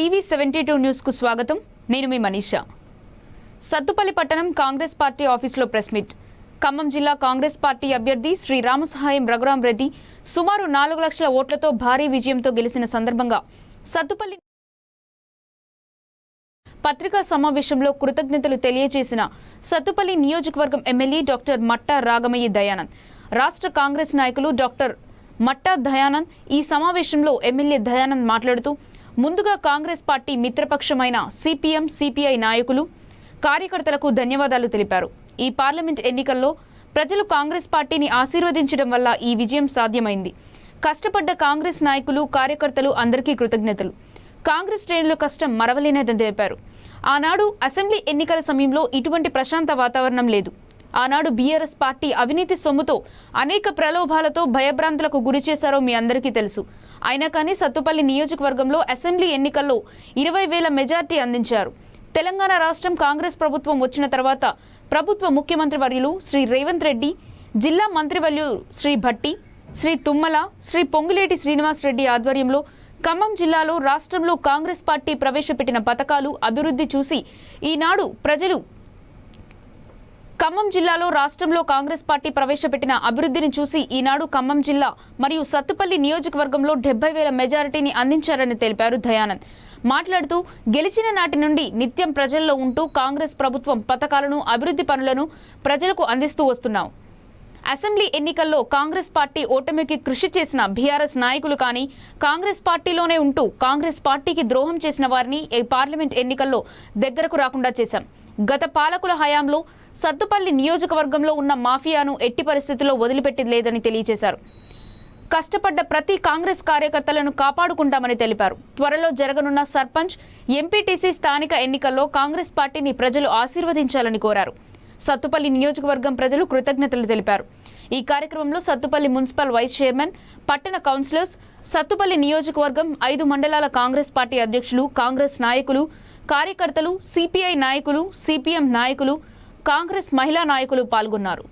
TV seventy two న్యూస్కు స్వాగతం. నేను మీ మనీషా. సత్తుపల్లి పట్టణం కాంగ్రెస్ పార్టీ ఆఫీసులో ప్రెస్ మీట్. ఖమ్మం జిల్లా కాంగ్రెస్ పార్టీ అభ్యర్థి శ్రీ రామసహాయం రఘురాం రెడ్డి సుమారు నాలుగు లక్షల ఓట్లతో భారీ విజయంతో గెలిచిన సందర్భంగా సత్తుపల్లి పత్రికా సమావేశంలో కృతజ్ఞతలు తెలియజేసిన సత్తుపల్లి నియోజకవర్గం ఎమ్మెల్యే డాక్టర్ మట్టా రాగమయ్య దయానంద్ రాష్ట్ర కాంగ్రెస్ నాయకులు డాక్టర్ మట్టా దయానంద్ ఈ సమావేశంలో ఎమ్మెల్యే దయానంద్ మాట్లాడుతూ ముందుగా కాంగ్రెస్ పార్టీ మిత్రపక్షమైన సిపిఎం సిపిఐ నాయకులు కార్యకర్తలకు ధన్యవాదాలు తెలిపారు. ఈ పార్లమెంట్ ఎన్నికల్లో ప్రజలు కాంగ్రెస్ పార్టీని ఆశీర్వదించడం వల్ల ఈ విజయం సాధ్యమైంది. కష్టపడ్డ కాంగ్రెస్ నాయకులు కార్యకర్తలు అందరికీ కృతజ్ఞతలు. కాంగ్రెస్ శ్రేణుల కష్టం మరవలేనిదని తెలిపారు. ఆనాడు అసెంబ్లీ ఎన్నికల సమయంలో ఇటువంటి ప్రశాంత వాతావరణం లేదు. ఆనాడు బీఆర్ఎస్ పార్టీ అవినీతి సొమ్ముతో అనేక ప్రలోభాలతో భయభ్రాంతులకు గురి చేశారో మీ అందరికీ తెలుసు. అయినా కానీ సత్తుపల్లి నియోజకవర్గంలో అసెంబ్లీ ఎన్నికల్లో ఇరవై వేల మెజార్టీ అందించారు. తెలంగాణ రాష్ట్రం కాంగ్రెస్ ప్రభుత్వం వచ్చిన తర్వాత ప్రభుత్వ ముఖ్యమంత్రి వర్యులు శ్రీ రేవంత్ రెడ్డి జిల్లా మంత్రివర్యులు శ్రీ భట్టి శ్రీ తుమ్మల శ్రీ పొంగులేటి శ్రీనివాస్ రెడ్డి ఆధ్వర్యంలో ఖమ్మం జిల్లాలో రాష్ట్రంలో కాంగ్రెస్ పార్టీ ప్రవేశపెట్టిన పథకాలు అభివృద్ధి చూసి ఈనాడు ప్రజలు ఖమ్మం జిల్లాలో రాష్ట్రంలో కాంగ్రెస్ పార్టీ ప్రవేశపెట్టిన అభివృద్ధిని చూసి ఈనాడు ఖమ్మం జిల్లా మరియు సత్తుపల్లి నియోజకవర్గంలో డెబ్బై వేల మెజారిటీని అందించారని తెలిపారు దయానంద్. మాట్లాడుతూ గెలిచిన నాటి నుండి నిత్యం ప్రజల్లో ఉంటూ కాంగ్రెస్ ప్రభుత్వం పథకాలను అభివృద్ధి పనులను ప్రజలకు అందిస్తూ వస్తున్నాం. అసెంబ్లీ ఎన్నికల్లో కాంగ్రెస్ పార్టీ ఓటమికి కృషి చేసిన బీఆర్ఎస్ నాయకులు కానీ కాంగ్రెస్ పార్టీలోనే ఉంటూ కాంగ్రెస్ పార్టీకి ద్రోహం చేసిన వారిని ఈ పార్లమెంట్ ఎన్నికల్లో దగ్గరకు రాకుండా చేశాం. గత పాలకుల హయాంలో సత్తుపల్లి నియోజకవర్గంలో ఉన్న మాఫియాను ఎట్టి పరిస్థితుల్లో వదిలిపెట్టి లేదని తెలియజేశారు. కష్టపడ్డ ప్రతి కాంగ్రెస్ కార్యకర్తలను కాపాడుకుంటామని తెలిపారు. త్వరలో జరగనున్న సర్పంచ్ ఎంపీటీసీ స్థానిక ఎన్నికల్లో కాంగ్రెస్ పార్టీని ప్రజలు ఆశీర్వదించాలని కోరారు. సత్తుపల్లి నియోజకవర్గం ప్రజలు కృతజ్ఞతలు తెలిపారు. ఈ కార్యక్రమంలో సత్తుపల్లి మున్సిపల్ వైస్ చైర్మన్ పట్టణ కౌన్సిలర్స్ సత్తుపల్లి నియోజకవర్గం ఐదు మండలాల కాంగ్రెస్ పార్టీ అధ్యక్షులు కాంగ్రెస్ నాయకులు కార్యకర్తలు సిపిఐ నాయకులు సిపిఎం నాయకులు కాంగ్రెస్ మహిళా నాయకులు పాల్గొన్నారు.